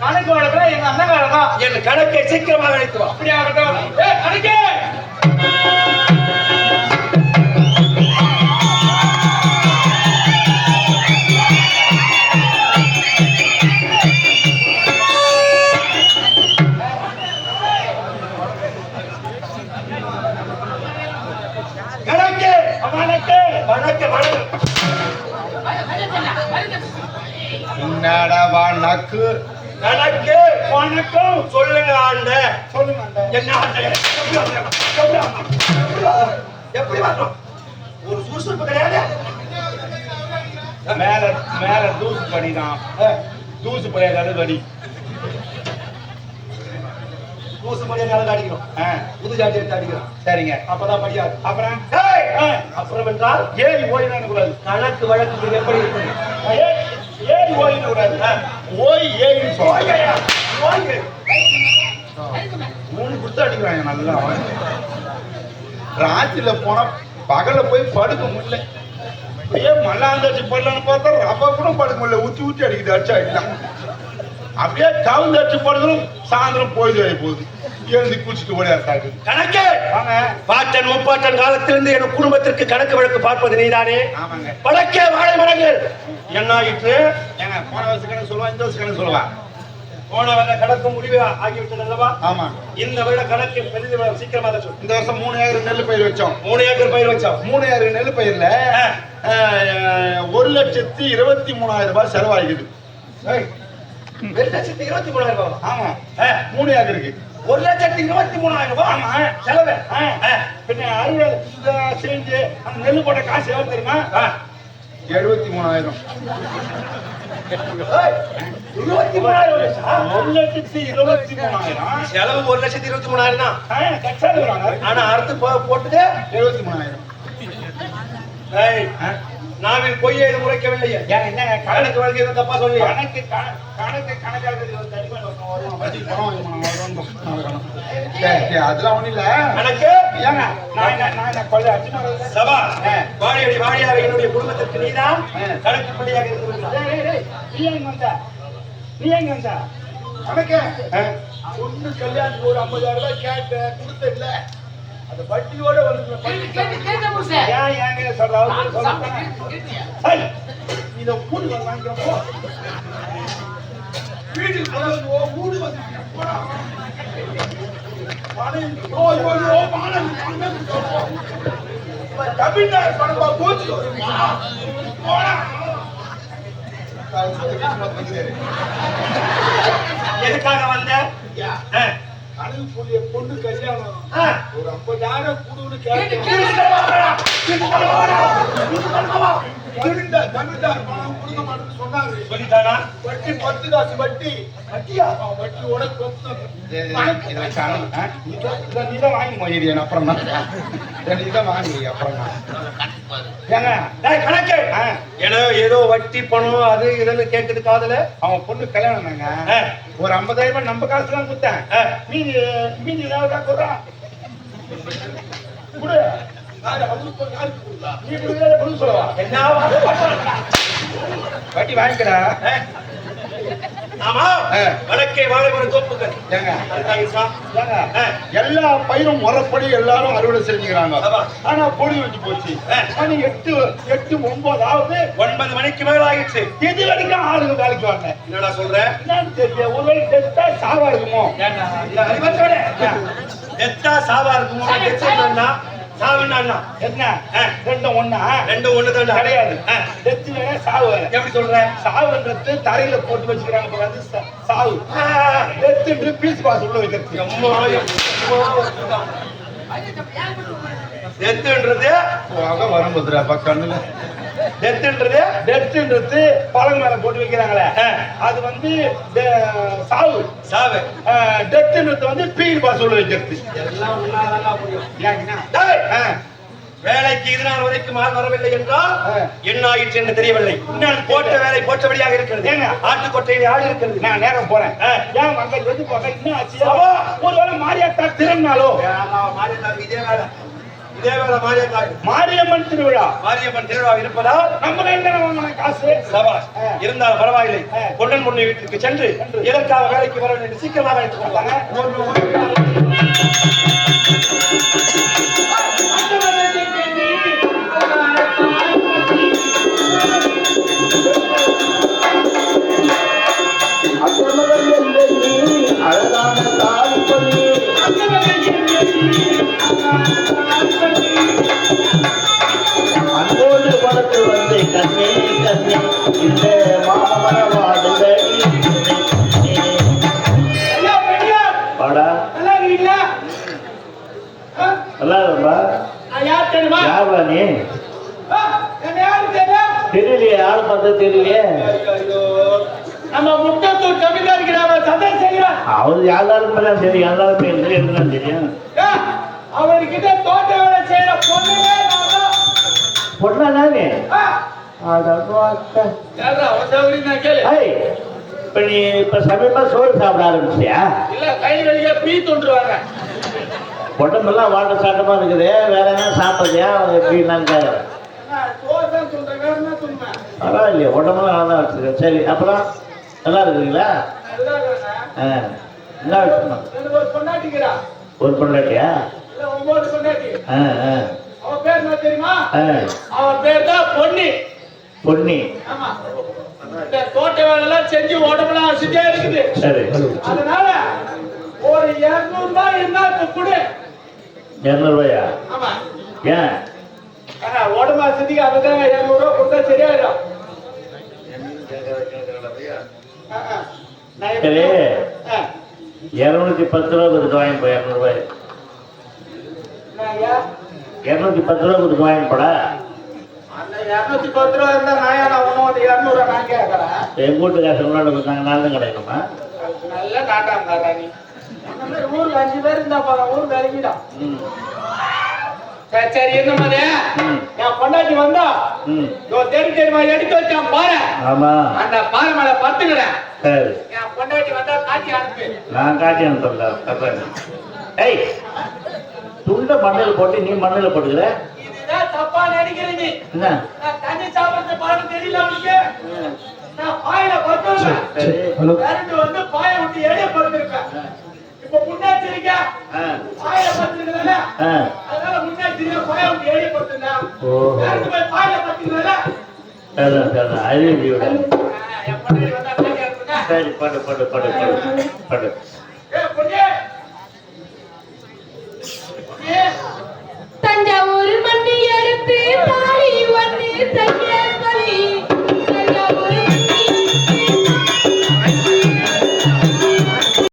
கணக்கு வழக்குல எங்க அண்ணங்காரன் தான். என் கணக்கை சீக்கிரமாக வா அப்படி ஆகட்டும் ஏய், கணக்கு! வணக்க! கணக்கு வணக்கம். சொல்லுங்க ஆண்ட. சொல்லுங்க. என்ன எப்படி வரணும்? ஒரு சுறுசுறுப்பு கிடையாது. மேல மேல தூசு படிதான் தூசு படியாத படி தூசு அடிக்கணும் ஆ, புது ஜாட்டி எடுத்து அடிக்கணும் சரிங்க. அப்பதான் மரியாதை அப்புறம்? அப்புறம் என்றால் ஏய் ஓய் கூடாது கணக்கு வழக்கு எப்படி இருக்கும்? ஏய் ஓய் கூடாது ஓய் வாங்க. மூணு குத்து அடிக்கிறாங்க நல்லா. ராத்திரில போனா பகல போய் படுக்க முடியல. அப்படியே மல்லாந்தாச்சு படலான்னு பார்த்தா ரப்ப கூட படுக்க முடியல. ஊத்தி ஊத்தி அடிக்குது அடிச்சா அடிக்கலாம். அப்படியே கவுந்து அடிச்சு படுக்கணும். சாயந்தரம் பொழுது ஆகி போகுது. எழுந்து குளிச்சுட்டு ஓடியாரு கணக்கு! பாட்டன் முப்பாட்டன் காலத்திலிருந்து என் குடும்பத்திற்கு கணக்கு வழக்கு பார்ப்பது நீதானே? ஆமாங்க. வழக்கே வாழை மரங்கள். என்ன ஆயிற்று ஏங்க போன வருஷம் சொல்லுவா இந்த வருஷம் சொல்லுவா. போன வருட கணக்கு முடிவு ஆகிவிட்டது அல்லவா? ஆமா. இந்த வருட கணக்கு பெரிது சீக்கிரமாக சொல் இந்த வருஷம் மூணு ஏக்கர் நெல் பயிர் வச்சோம். மூணு ஏக்கர் பயிர் வச்சோம். மூணு ஏக்கர் நெல் பயிர்ல ஒரு லட்சத்தி இருபத்தி மூணாயிரம் ரூபாய் செலவாகிக்குது ஏய், ஒரு லட்சத்தி இருபத்தி மூணாயிரம் ரூபாய் ஆமா. மூணு ஏக்கருக்கு. ஒரு லட்சத்தி இருபத்தி மூணாயிரம் ரூபாய் ஆமா. செலவு. பின்ன அறுவடை செஞ்சு அந்த நெல் போட்ட காசு எவ்வளவு தெரியுமா. எழுபத்தி மூணாயிரம். ஒரு லட்சத்தி இருபத்தி மூணாயிரம். செலவு ஒரு லட்சத்தி இருபத்தி மூணாயிரம் தான். ஆனா அறுத்து போ- போட்டது எழுபத்தி மூணாயிரம்? நாவில் பொய்யை இது உரைக்கவில்லையே. ஏன் என்ன கணக்கு வழக்கு எதுவும் தப்பா சொல்லி கணக்கு கண- கணக்கு சரி, அதெல்லாம் ஒண்ணும் இல்ல. கணக்கு? சபா. வாடியடி வாடியாக என்னுடைய குடும்பத்திற்கு நீதான். கணக்கு பிள்ளையாக டேய், நீ எங்க வந்த? கணக்கு, பொண்ணு கல்யாணத்துக்கு ஒரு 50,000 ரூபாய் கேட்டேன், கொடுத்தேன்ல? அது வட்டியோட வந்து ஏன் ஏங்க சொல்ற? அவரு சொல்லத்தானே? சரி, இதை கூடி வந்து வாங்கிக்கோ, போ. வீட்டுக்கு போறது, ஓ, வீடு வந்து போடா. பணம், ஓ, ஓ, ஓ, பணம், பணம், போ. தமிழ்நாடு பணமா போச்சு எதுக்காக வந்த புள்ளிய பொண்ணு கல்யாணம். ஒரு ஐம்பதாயிரம் குடுன்னு கேட்டேன். தமிழ்தா தமிழ்தார் பணம் கொடுக்க மாட்டேன்னு சொன்னாரு. சொல்லிட்டானா வட்டி பத்து காசு வட்டி. வட்டியா அவன் வட்டியோட கொத்து நீதான் வாங்கி மொழியடியா அப்புறம் தான் இதான் வாங்கி அப்புறம் தான் கணக்கு. ஆ. ஏதோ ஏதோ வட்டி பணம் அது இதுன்னு கேக்குது காதுல. அவன் பொண்ணு கல்யாணம் தாங்க. ஒரு ஐம்பதாயிரம் ரூபாய் நம்ம காசு தான் கொடுத்தேன். மீதி மீதி ஏதாவது கொடுறா கொடு. வட்டி வாங்கிக்கடா. ஆமா. வடக்கே வாழைமரம் தோப்புகள். எல்லா பயிரும் முறைப்படி எல்லாரும் அறுவடை செஞ்சுக்கிறாங்க. ஆமா. ஆனா பொடி வச்சு போச்சு. மணி எட்டு எட்டு ஒன்பதாவது ஒன்பது மணிக்கு மேல ஆயிடுச்சு. இது வரைக்கும் ஆளுங்க வேலைக்கு வாங்க என்னடா சொல்ற? என்னன்னு தெரியல. ஒருவேளை டெஸ்டா சாவா இருக்குமோ? அறிவத்தோட எத்தா சாவா இருக்குமோ சாவுன்னா என்ன? ரெண்டும் ஒண்ணா? ரெண்டும் ஒண்ணு தாண்டா கிடையாது. டெத்து வேற சாவு. வேற எப்படி சொல்ற? சாவுன்றது தரையில போட்டு வச்சுக்கிறாங்க பாரு, அது சா- சாவு. ஆ. டெத்துன்றது பீஸ் பாஸ் உள்ள வைக்கிறது. டெத்துன்றது வரும்போதுடா கண்ணுல. டெத்துன்றது டெத்துன்றது பழங்க மேல போட்டு வைக்கிறாங்களே. அது வந்து சாவு. சாவு. டெத்துன்றது வந்து பீஸ் பாஸ் உள்ள வைக்கிறது. எல்லாம் ஆ. வேலைக்கு இது நாள் வரைக்கும் ஆள் வரவில்லை என்றால். என்ன ஆயிற்று என்று தெரியவில்லை. இன்னும் போட்ட வேலை போட்டபடியாக இருக்கிறது. ஏங்க? ஆட்டுக்கொட்டையில் ஆள் இருக்கிறது. நான் நேரம் போறேன். ஏன் வந்த எது போக என்ன ஆச்சு. ஒருவேளை மாரியாத்தா வேணாம், மாறினார், இதே வேலை தேவர மாரியக்காய் மாரியம்மன் திருவிழா. மாரியம்மன் திருவிழா இருப்பதால் நம்ம கையில காசு. சபாஷ். இருந்தால் பரவாயில்லை. பொன்னன் முன்னே வீட்டுக்கு சென்று இதற்காக வேலைக்கு வர வேண்டும் சீக்கிரமாக அழைத்துக் கொள்வாங்க அழகான தாலி தெரியலையே ஆள் பார்த்தா தெரியலையே நம்ம முட்டத்தூர் தமிழர் கிராம சந்திரசேகரன் அவர் யாராலும் தெரியும் தெரியும் எல்லாருமே எனக்கு என்னன்னு தெரியும். அவர்கிட்ட தோட்ட வேலை செய்யற. பொண்ணா நானே இப்ப நீ இப்ப சமயமா சோறு சாப்பிட ஆரம்பிச்சியா இல்ல கை வலிக்க பீ தொண்டுருவாங்க உடம்பெல்லாம் வாட்ட சாட்டமா இருக்குது. வேற என்ன சாப்பிட்றியா? எப்படின்னாங்க பரவாயில்லையே உடம்பெல்லாம் நல்லா வச்சிருக்கேன் சரி அப்புறம்? நல்லா இருக்குங்களா நல்லா வச்சுக்கணும் ஒரு பொண்டாட்டியா? ஒன்பது பொண்டாட்டி. ஆ ஆ. அவ பேர் என்ன தெரியுமா? ஆ. அவ பேர் தான் பொன்னி. பொன்னி. தோட்ட வேலை எல்லாம் செஞ்சு உடம்புலாம் அசிட்டே இருக்குது. சரி. அதனால ஒரு இருநூறு ரூபாய் இருந்தா கொடு. இரநூறுபாயா? ஆமா. ஏன்? உடம்பு அசதிக்கு அதுதான் இருநூறு ரூபாய் கொடுத்தா சரியாயிடும். சரி. இரநூத்தி பத்து ரூபா கொடுத்து வாங்கி போய் ஏன்? இரநூத்தி பத்து ரூபா கொடுத்து வாங்கி போடா. அந்த இருநூத்தி பத்து ரூபா இருந்தா நான் ஏன் நான் ஒண்ணும் வந்து இருநூறு ரூபா நான் கேட்கறேன் எங்க வீட்டு காசு முன்னாடி கொடுத்தாங்க நான் தான் கிடைக்கணுமா நல்ல நாட்டாங்காரா நீ. மாதிரி ஊர்ல அஞ்சு பேர் இருந்தா போதும் ஊர் விளங்கிடும் ம். சரி சரி என்ன மாதிரி. என் பொண்டாட்டி வந்தா ம். இதோ தெரு தெரியுமா எடுத்து வச்சான் பாரு. ஆமா. அந்த பாறை மேல பத்துக்கிறேன் சரி. என் பொண்டாட்டி வந்தா காட்சி அனுப்பு. நான் அனுப்புறேன் தப்பேன் ஏய் துண்டை மண்ணில் போட்டு நீ மண்ணில் போட்டுக்கிற? தப்பா நினைக்கிறேன் நீ என்ன? நான் தண்ணி சாப்பிடுறது பாடம் தெரியல உனக்கு. நான் பாயில சரி கரண்ட் வந்து பாய விட்டு எடைய படுத்திருப்பேன் இப்ப ஆ. பாயில படுத்திருக்கிறதுல ஆ. அதனால முன்னாடி இருக்க பாய விட்டு எடைய படுத்திருந்தேன் கரண்ட் போய் பாயில படுத்திக்கிறதுல சரிதான் சரிதான் வந்தா சரி படு படு படு படு. படு. дає.